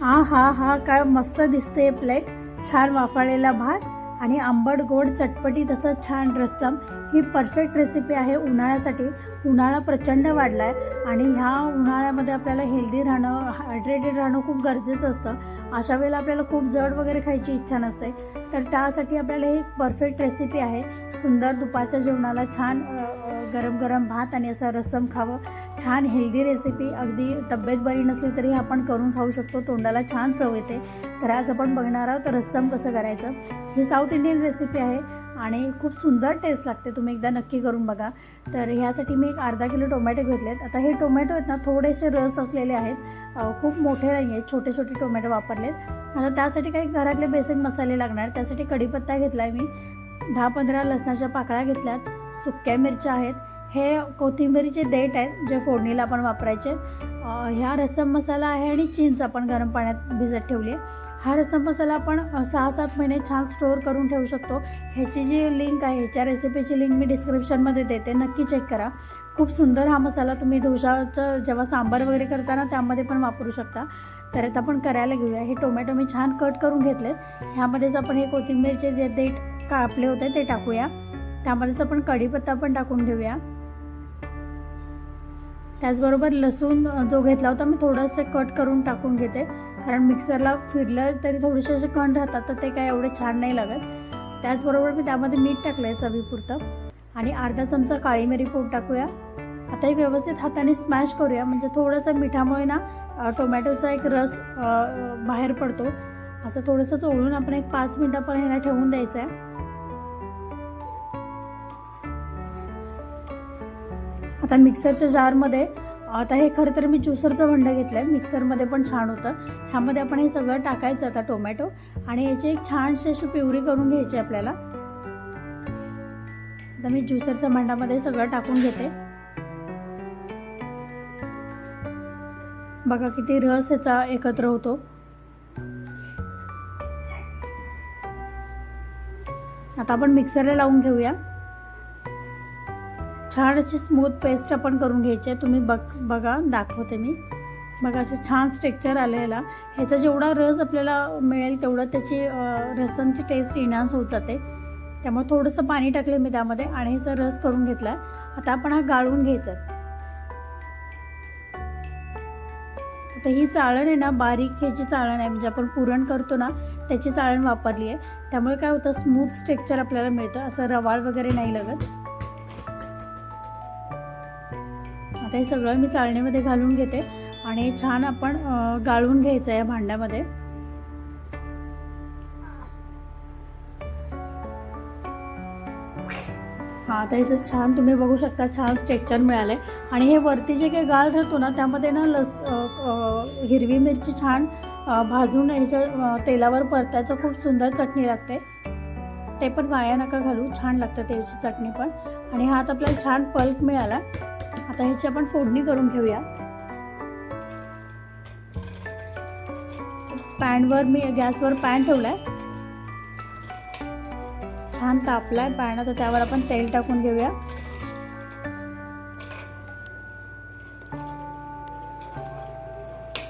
हा हा हा काय मस्त दिसते प्लेट. छान वाफाळलेला भात आणि आंबट गोड चटपटी तसं छान रस्सम. ही परफेक्ट रेसिपी आहे उन्हाळ्यासाठी. उन्हाळा प्रचंड वाढला आहे आणि ह्या उन्हाळ्यामध्ये आपल्याला हेल्दी राहणं हायड्रेटेड राहणं खूप गरजेचं असतं. अशा वेळेला आपल्याला खूप जड वगैरे खायची इच्छा नसते. तर त्यासाठी आपल्याला ही परफेक्ट रेसिपी आहे. सुंदर दुपारच्या जेवणाला छान गरम गरम भात आणि असं रस्सम खावं. छान हेल्दी रेसिपी अगदी तब्येत बरी नसली तरी आपण करून खाऊ शकतो. तोंडाला छान चव येते. तर आज आपण बघणार आहोत रस्सम कसं करायचं. ही साऊथ इंडियन रेसिपी आहे. आणि खूप सुंदर टेस्ट लागते. तुम्ही एकदा नक्की करून बघा. तर ह्यासाठी मी एक अर्धा किलो टोमॅटो घेतलेत. आता हे टोमॅटो आहेत ना थोडेसे रस असलेले आहेत. खूप मोठे नाही आहेत छोटे छोटे टोमॅटो वापरलेत. आता त्यासाठी काही घरातले बेसिक मसाले लागणार. त्यासाठी कढीपत्ता घेतला आहे मी. दहा पंधरा लसणाच्या पाकळ्या घेतल्यात. सुक्या मिरच्या आहेत. हे कोथिंबीरीचे देठ आहेत जे फोडणीला आपण वापरायचे. ह्या रसम मसाला आहे आणि चिंच आपण गरम पाण्यात भिजत ठेवली आहे हा रस्सम मसाला आपण सहा सात महिने छान स्टोअर करून ठेवू शकतो. ह्याची जी लिंक आहे ह्याच्या रेसिपीची लिंक मी डिस्क्रिप्शनमध्ये देते. नक्की चेक करा. खूप सुंदर हा मसाला तुम्ही ढोशाचं जेव्हा सांबार वगैरे करताना त्यामध्ये पण वापरू शकता. तर आता आपण करायला घेऊया. हे टोमॅटो मी छान कट करून घेतले ह्यामध्येच आपण हे कोथिंबीरचे जे देठ कापले होते ते टाकूया. त्यामध्येच आपण कढीपत्ता पण टाकून घेऊया. त्याचबरोबर लसूण जो घेतला होता मी थोडंसं कट करून टाकून घेते. कारण मिक्सरला फिरलं तरी थोडेसे असे कण राहतात तर ते काय एवढे छान नाही लागत. त्याचबरोबर मी त्यामध्ये मीठ टाकलं आहे चवीपुरतं. आणि अर्धा चमचा काळी मिरी पूड टाकूया. आता हे व्यवस्थित हाताने स्मॅश करूया. म्हणजे थोडंसं मिठामुळे ना टोमॅटोचा एक रस बाहेर पडतो. असं थोडंसं चोळून आपण एक पाच मिनटं पण ह्याला ठेवून द्यायचं आहे आता मिक्सरच्या जारमध्ये आता हे खरं तर मी ज्युसरचं भांडं घेतलं आहे मिक्सरमध्ये पण छान होतं. ह्यामध्ये आपण हे सगळं टाकायचं आता टोमॅटो. आणि याची एक छानशी अशी प्युरी करून घ्यायची आपल्याला. आता मी ज्युसरच्या भांडामध्ये सगळं टाकून घेते. बघा किती रस ह्याचा एकत्र होतो. आता आपण मिक्सरला लावून घेऊया. छान अशी स्मूथ पेस्ट आपण करून घ्यायची आहे. तुम्ही बघ बघा दाखवते मी. बघा असं छान स्ट्रेक्चर आलेला ह्याचा जेवढा रस आपल्याला मिळेल तेवढं त्याची रसमची टेस्ट इन्हान्स होत जाते. त्यामुळे थोडंसं पाणी टाकलं मी त्यामध्ये आणि ह्याचा रस करून घेतला आता आपण हा गाळून घ्यायचा आता ही चाळण आहे ना बारीक ह्याची चाळण आहे. म्हणजे आपण पुरण करतो ना त्याची चाळण वापरली आहे. त्यामुळे काय होतं स्मूथ स्ट्रेक्चर आपल्याला मिळतं. असं रवाळ वगैरे नाही लागत. आता हे सगळं मी चाळणीमध्ये घालून घेते आणि छान आपण गाळून घ्यायचं आहे या भांड्यामध्ये. हां आता ह्याचं छान तुम्ही बघू शकता छान स्ट्रेक्चर मिळालं आहे आणि हे वरती जे काही गाळ राहतो ना त्यामध्ये ना लस हिरवी मिरची छान भाजून ह्याच्या तेलावर परतायचं खूप सुंदर चटणी लागते. ते पण वाया नका घालू छान लागतं त्याची चटणी पण. आणि हा आता आपल्याला छान पल्प मिळाला. आता ह्याची आपण फोडणी करून घेऊया. पॅनवर मी गॅसवर पॅन ठेवलाय. छान तापलाय पॅन आता त्यावर आपण तेल टाकून घेऊया.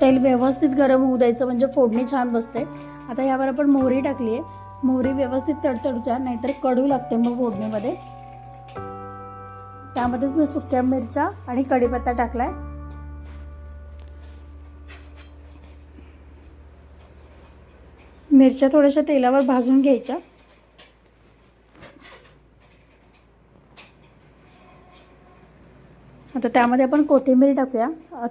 तेल व्यवस्थित गरम होऊ द्यायचं म्हणजे फोडणी छान बसते. आता यावर आपण मोहरी टाकली आहे मोहरी व्यवस्थित तडतडू द्या नाहीतर कडू लागते मग फोडणीमध्ये. त्यामध्येच मी सुक्या मिरच्या आणि कढीपत्ता टाकलाय. मिरच्या थोड्याशा तेलावर भाजून घ्यायच्या. आता त्यामध्ये आपण कोथिंबीर टाकूया.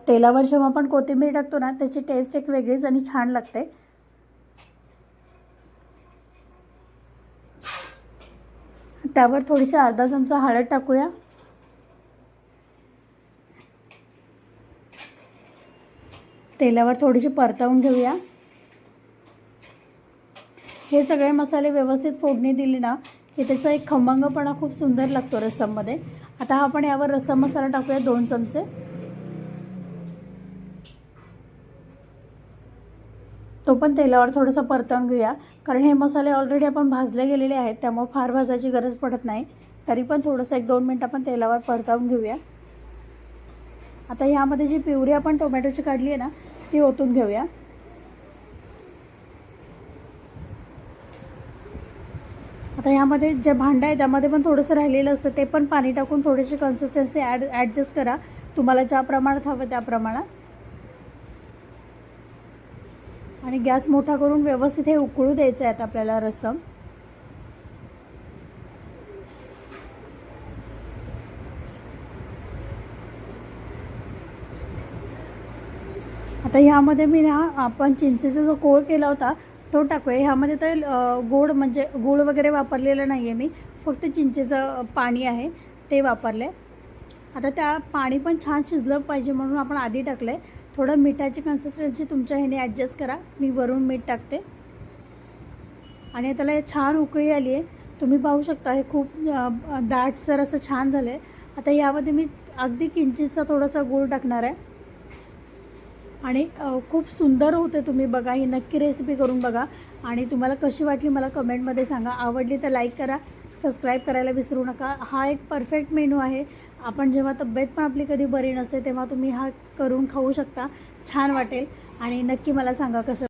तेलावर जेव्हा आपण कोथिंबीर टाकतो ना त्याची टेस्ट एक वेगळीच आणि छान लागते. त्यावर थोडीशी अर्धा चमचा हळद टाकूया. तेलावर थोडीशी परतवून घेऊया. हे सगळे मसाले व्यवस्थित फोडणी दिली ना की त्याचा एक खमंगपणा खूप सुंदर लागतो रस्सममध्ये आता आपण यावर रस्सम मसाला टाकूया दोन चमचे. तो पण तेलावर थोडंसं परतवून घेऊया. कारण हे मसाले ऑलरेडी आपण भाजले गेलेले आहेत त्यामुळे फार भाजायची गरज पडत नाही. तरी पण थोडंसं एक दोन मिनटं आपण तेलावर परतवून घेऊया. आता ह्यामध्ये जी पिवरी आपण टोमॅटोची काढली आहे ना ती ओतून घेऊया. आता ह्यामध्ये जे भांडं आहे त्यामध्ये पण थोडंसं राहिलेलं असतं ते पण पाणी टाकून थोडीशी कन्सिस्टन्सी ॲड ॲडजस्ट करा. तुम्हाला ज्या प्रमाणात हवं त्या प्रमाणात. आणि गॅस मोठा करून व्यवस्थित हे उकळू द्यायचं आहे आता आपल्याला रस्सम आता ह्यामध्ये मी ना आपण चिंचेचा जो कोळ केला होता तो टाकूया. ह्यामध्ये तर गोड म्हणजे गूळ वगैरे वापरलेलं नाही आहे मी. फक्त चिंचेचं पाणी आहे ते वापरलं आहे आता त्या पाणी पण छान शिजलं पाहिजे म्हणून आपण आधी टाकलं आहे थोडं मिठाची कन्सिस्टन्सी तुमच्या ह्याने ॲडजस्ट करा. मी वरून मीठ टाकते. आणि त्याला हे छान उकळी आली आहे. तुम्ही पाहू शकता हे खूप दाटसर असं छान झालं आहे आता यामध्ये मी अगदी किंचितचा थोडासा गूळ टाकणार आहे. आणि खूप सुंदर होते तुम्ही बघा ही नक्की रेसिपी करून बघा. आणि तुम्हाला कशी वाटली मला कमेंटमध्ये सांगा. आवडली तर लाईक करा सबस्क्राईब करायला विसरू नका. हा एक परफेक्ट मेनू आहे. आपण जेव्हा तब्येत पण आपली कधी बरी नसते तेव्हा तुम्ही हा करून खाऊ शकता. छान वाटेल. आणि नक्की मला सांगा कसं